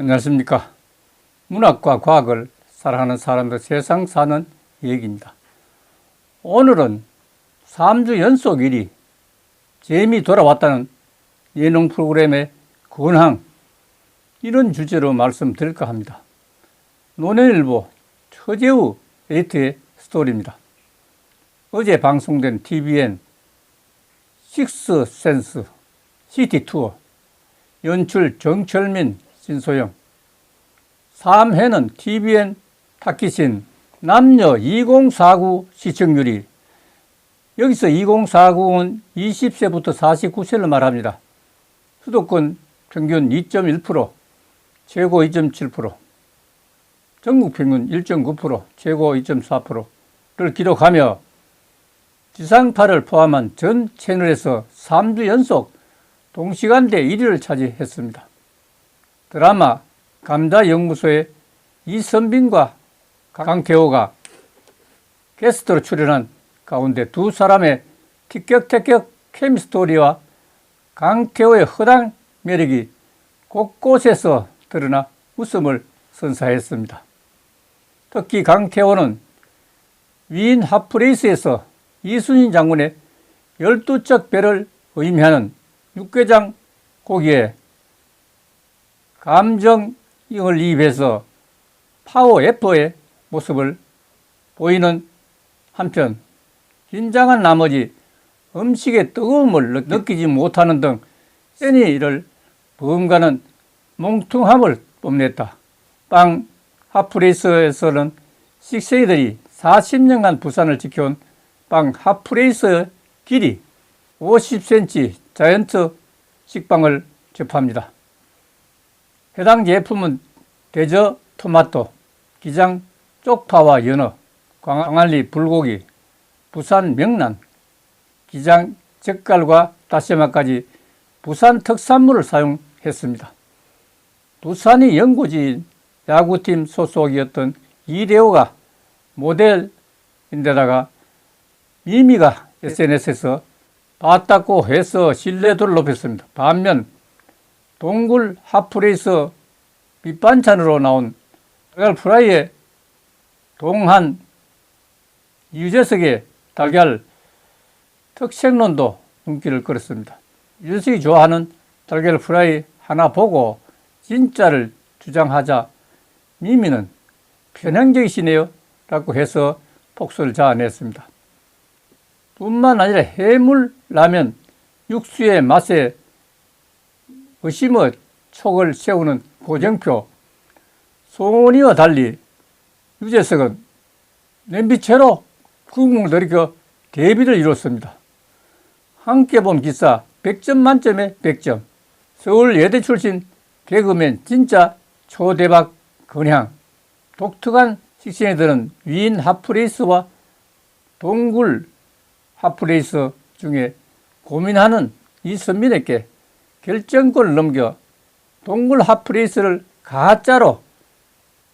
안녕하십니까. 문학과 과학을 사랑하는 사람들 세상 사는 얘기입니다. 오늘은 3주 연속 1위 재미 돌아왔다는 예능 프로그램의 근황 이런 주제로 말씀드릴까 합니다. 논현일보 처제우 에이트의 스토리입니다. 어제 방송된 TVN 식스 센스 시티 투어 연출 정철민 신소영 3회는 TVN 타키신 남녀 2049 시청률이 여기서 2049은 20세부터 49세를 말합니다. 수도권 평균 2.1%, 최고 2.7%, 전국 평균 1.9%, 최고 2.4%를 기록하며 지상파를 포함한 전 채널에서 3주 연속 동시간대 1위를 차지했습니다. 드라마 감자연구소의 이선빈과 강태호가 게스트로 출연한 가운데 두 사람의 티격태격 케미스토리와 강태호의 허당 매력이 곳곳에서 드러나 웃음을 선사했습니다. 특히 강태호는 위인 하프레이스에서 이순신 장군의 12척 배를 의미하는 육개장 고기에 감정을 이입해서 파워 F의 모습을 보이는 한편 긴장한 나머지 음식의 뜨거움을 느끼지 못하는 등 세니를 무언가는 몽퉁함을 뽐냈다. 빵 하프레이스에서는 식세이들이 40년간 부산을 지켜온 빵 하프레이스의 길이 50cm 자이언트 식빵을 접합니다. 해당 제품은 대저 토마토, 기장 쪽파와 연어, 광안리 불고기, 부산 명란, 기장 젓갈과 다시마까지 부산 특산물을 사용했습니다. 부산이 연고지인 야구팀 소속이었던 이대호가 모델인데다가 미미가 SNS에서 봤다고 해서 신뢰도를 높였습니다. 반면 동굴 하프레이스 밑반찬으로 나온 달걀 프라이에 동한 유재석의 달걀 특색론도 눈길을 끌었습니다. 유재석이 좋아하는 달걀 프라이 하나 보고 진짜를 주장하자 미미는 편향적이시네요 라고 해서 폭소를 자아냈습니다. 뿐만 아니라 해물 라면 육수의 맛에 의심의 촉을 세우는 고정표 소니와 달리 유재석은 냄비채로 국물 들이켜 대비를 이뤘습니다. 함께 본 기사 100점 만점에 100점 서울 예대 출신 개그맨 진짜 초대박 근향 독특한 드는 위인 하프레이스와 동굴 하프레이스 중에 고민하는 이선민에게 결정권을 넘겨 동굴 하프레이스를 가짜로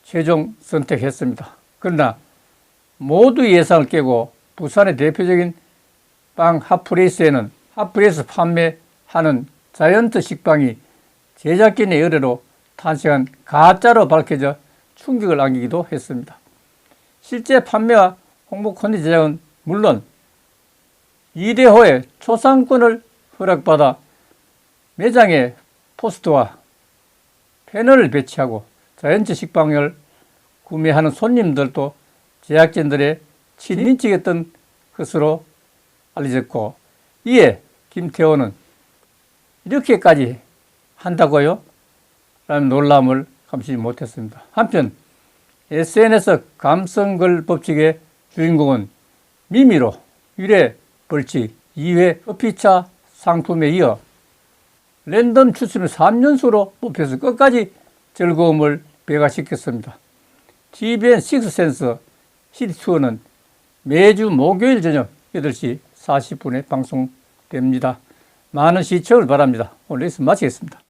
최종 선택했습니다. 그러나 모두 예상을 깨고 부산의 대표적인 빵 하프레이스에는 하프레이스 판매하는 자이언트 식빵이 제작진의 의뢰로 탄생한 가짜로 밝혀져 충격을 안기기도 했습니다. 실제 판매와 홍보 콘텐 제작은 물론 이대호의 초상권을 허락받아 매장에 포스트와 패널을 배치하고 자연치 식빵을 구매하는 손님들도 제작진들의 친인척이었던 것으로 알려졌고 이에 김태호는 이렇게까지 한다고요? 라는 놀람을 감추지 못했습니다. 한편 SNS 감성글 법칙의 주인공은 미미로 유래 벌칙 2회 커피차 상품에 이어 랜덤 추첨을 3연수로 뽑혀서 끝까지 즐거움을 배가시켰습니다. TVN 식스센스 시리투어는 매주 목요일 저녁 8시 40분에 방송됩니다. 많은 시청을 바랍니다. 오늘 여기서 마치겠습니다.